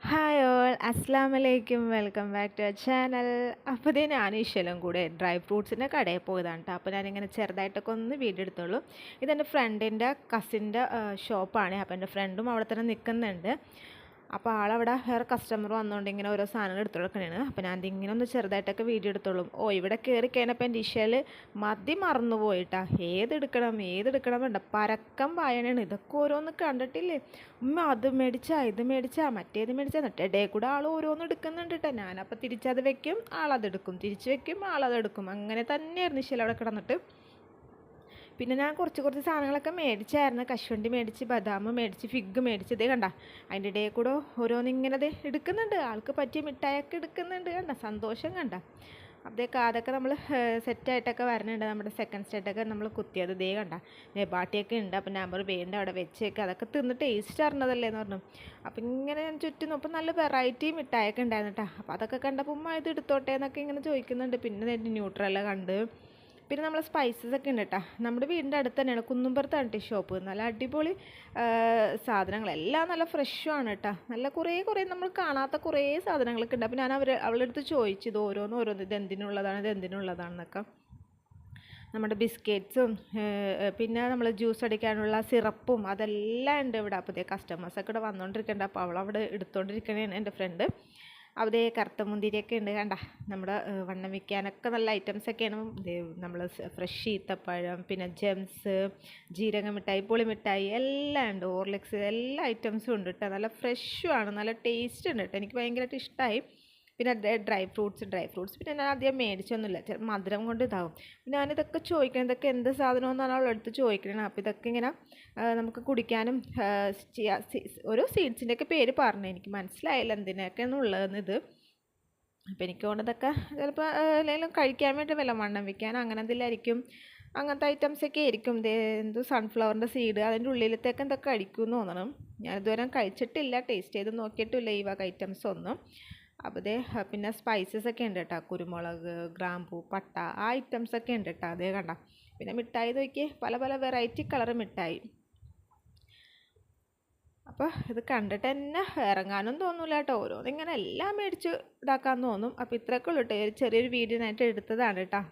Hi all അസ്സാം വലൈക്കും welcome back to channel അപ്പോൾ ഇതേ ഞാൻ ഈശ്വലും കൂടെ ഡ്രൈ ഫ്രൂട്ട്സിന്റെ കടയിൽ പോയതാണ് കേട്ടോ അപ്പോൾ ഞാനിങ്ങനെ ചെറുതായിട്ടൊക്കെ ഒന്ന് വീഡിയോ എടുത്തോളൂ ഇതെന്റെ ഫ്രണ്ടിന്റെ കസിന്റെ ഷോപ്പാണ് അപ്പോൾ എന്റെ ഫ്രണ്ടും അവിടെ തന്നെ നിൽക്കുന്നുണ്ട് അപ്പോൾ ആളവിടെ വേറെ കസ്റ്റമർ വന്നുകൊണ്ട് ഇങ്ങനെ ഓരോ സാധനങ്ങൾ എടുത്തു അപ്പോൾ ഞാൻ ഇതിങ്ങനെ ഒന്ന് ചെറുതായിട്ടൊക്കെ വീഡിയോ എടുത്തോളും. ഓ ഇവിടെ കയറി കഴിഞ്ഞപ്പോൾ എന്റെ ഇഷയിൽ മതി മറന്നു പോയിട്ടാ. ഏതെടുക്കണം ഏതെടുക്കണം വേണ്ട പരക്കം വായനയാണ്. ഇതൊക്കെ ഓരോന്ന് കണ്ടിട്ടില്ലേ? ഉമ്മ അത് മേടിച്ചാ ഇത് മേടിച്ചാ മറ്റേത് മേടിച്ചാ എന്നിട്ട് ഇടയിൽ കൂടെ ആൾ ഓരോന്ന് എടുക്കുന്നുണ്ട് കേട്ടോ ഞാനപ്പോൾ തിരിച്ചത് വെക്കും ആളതെടുക്കും തിരിച്ച് വെക്കും ആളതെടുക്കും അങ്ങനെ തന്നെയായിരുന്നു ഇഷയിൽ അവിടെ കിടന്നിട്ട്. പിന്നെ ഞാൻ കുറച്ച് കുറച്ച് സാധനങ്ങളൊക്കെ മേടിച്ചായിരുന്നു. കശുവണ്ടി മേടിച്ച് ബദാം മേടിച്ച് ഫിഗ് മേടിച്ച്. ഇതേ കണ്ട അതിന്റെ ഇടയിൽ കൂടെ ഓരോന്നിങ്ങനെ എടുക്കുന്നുണ്ട്. ആൾക്ക് പറ്റിയ മിഠായൊക്കെ എടുക്കുന്നുണ്ട് കണ്ട. സന്തോഷം കണ്ട. അതേ കാതൊക്കെ നമ്മൾ സെറ്റായിട്ടൊക്കെ വരണുണ്ട്. നമ്മുടെ സെക്കൻഡ് സ്റ്റേറ്റൊക്കെ നമ്മൾ കുത്തിയത് ദേ കണ്ട. നെബാട്ടിയൊക്കെ ബാട്ടിയൊക്കെ ഉണ്ട്. അപ്പം നമ്പർ വേണ്ട അവിടെ വെച്ചേക്ക്. അതൊക്കെ തിന്ന് ടേസ്റ്റ് അറിഞ്ഞതല്ലേ എന്ന് പറഞ്ഞു. അപ്പം ഇങ്ങനെ ഞാൻ ചുറ്റും നോപ്പം നല്ല വെറൈറ്റി മിഠായൊക്കെ ഉണ്ടായിരുന്നു കേട്ടോ അപ്പോൾ അതൊക്കെ കണ്ടപ്പോൾ ഉമ്മ ഇത് എടുത്തോട്ടെ എന്നൊക്കെ ഇങ്ങനെ ചോദിക്കുന്നുണ്ട്. പിന്നെ ന്യൂട്രല കണ്ട്. പിന്നെ നമ്മളെ സ്പൈസസ് ഒക്കെ ഉണ്ട് കേട്ടോ നമ്മുടെ വീടിന്റെ അടുത്ത് തന്നെയാണ് കുന്നുംപുറത്താണ് കേട്ടോ ഷോപ്പ് നല്ല അടിപൊളി സാധനങ്ങൾ. എല്ലാം നല്ല ഫ്രഷുമാണ് കേട്ടോ നല്ല കുറേ കുറേ നമ്മൾ കാണാത്ത കുറേ സാധനങ്ങളൊക്കെ ഉണ്ട്. അപ്പോൾ ഞാൻ അവർ അവളുടെ അടുത്ത് ചോദിച്ചു ഇത് ഓരോന്ന് ഓരോന്ന് ഇത് എന്തിനുള്ളതാണ് ഇത് എന്തിനുള്ളതാണെന്നൊക്കെ. നമ്മുടെ ബിസ്ക്കറ്റ്സും പിന്നെ നമ്മൾ ജ്യൂസ് അടിക്കാനുള്ള സിറപ്പും അതെല്ലാം ഉണ്ട് ഇവിടെ. അപ്പോൾ കസ്റ്റമേഴ്സൊക്കെ ഇവിടെ വന്നുകൊണ്ടിരിക്കേണ്ട അപ്പോൾ അവളവിടെ എടുത്തുകൊണ്ടിരിക്കണേ എന്റെ ഫ്രണ്ട് അവിടെ കറുത്ത മുന്തിരിയൊക്കെ ഉണ്ട്. കണ്ട നമ്മുടെ വണ്ണം വയ്ക്കാനൊക്കെ നല്ല ഐറ്റംസൊക്കെയാണ് നമ്മൾ ഫ്രഷ് ഈത്തപ്പഴം പിന്നെ ജെംസ് ജീരക മിഠായി പുളി മിഠായി എല്ലാം ഉണ്ട്. ഓർലിക്സ് എല്ലാ ഐറ്റംസും ഉണ്ട് കേട്ടോ നല്ല ഫ്രഷുമാണ് നല്ല ടേസ്റ്റ് ഉണ്ട് കേട്ടോ എനിക്ക് ഭയങ്കരമായിട്ട് ഇഷ്ടമായി പിന്നെ ഡ്രൈ ഫ്രൂട്ട്സ് ഡ്രൈ ഫ്രൂട്ട്സ് പിന്നെ ഞാൻ അധികം മേടിച്ചൊന്നുമില്ല. മധുരം കൊണ്ട് ഇതാവും. പിന്നെ ഞാനിതൊക്കെ ചോദിക്കണം ഇതൊക്കെ എന്ത് സാധനമെന്നാണ് അവളെടുത്ത് ചോദിക്കണേ. അപ്പോൾ ഇതൊക്കെ ഇങ്ങനെ നമുക്ക് കുടിക്കാനും ഓരോ സീഡ്സിന്റെയൊക്കെ പേര് പറഞ്ഞു. എനിക്ക് മനസ്സിലായില്ല എന്തിനൊക്കെയാണ് ഉള്ളതെന്ന് ഇത് അപ്പോൾ എനിക്ക് കൊണ്ടതൊക്കെ ചിലപ്പോൾ എന്തെങ്കിലും കഴിക്കാൻ വേണ്ടി വല്ല വണ്ണം വയ്ക്കാൻ അങ്ങനെ എന്തെങ്കിലും അങ്ങനത്തെ ഐറ്റംസ് ഒക്കെ ആയിരിക്കും. എന്തോ സൺഫ്ലവറിന്റെ സീഡ് അതിന്റെ ഉള്ളിലത്തേക്ക് എന്തൊക്കെ കഴിക്കുമെന്ന് തോന്നണം. ഞാനിതുവരെ കഴിച്ചിട്ടില്ല ടേസ്റ്റ് ചെയ്ത് നോക്കിയിട്ടില്ല ഈ വക ഐറ്റംസ് ഒന്നും. അപ്പോൾ ഇതേ പിന്നെ സ്പൈസസ് ഒക്കെ ഉണ്ട് കേട്ടോ. കുരുമുളക് ഗ്രാമ്പൂ പട്ട ആ ഐറ്റംസ് ഒക്കെ ഉണ്ട് കേട്ടോ. അതേ കണ്ട. പിന്നെ മിഠായി നോക്കി പല പല വെറൈറ്റി കളർ മിഠായി. അപ്പോൾ ഇത് കണ്ടിട്ട് തന്നെ ഇറങ്ങാനും തോന്നില്ല കേട്ടോ. ഓരോന്നിങ്ങനെ എല്ലാം മേടിച്ച് ഇതാക്കാൻ തോന്നും. അപ്പോൾ ഇത്രയൊക്കെ ഉള്ളൂ കേട്ടോ. ചെറിയൊരു വീഡിയോ ആയിട്ട് എടുത്തതാണ് കേട്ടോ.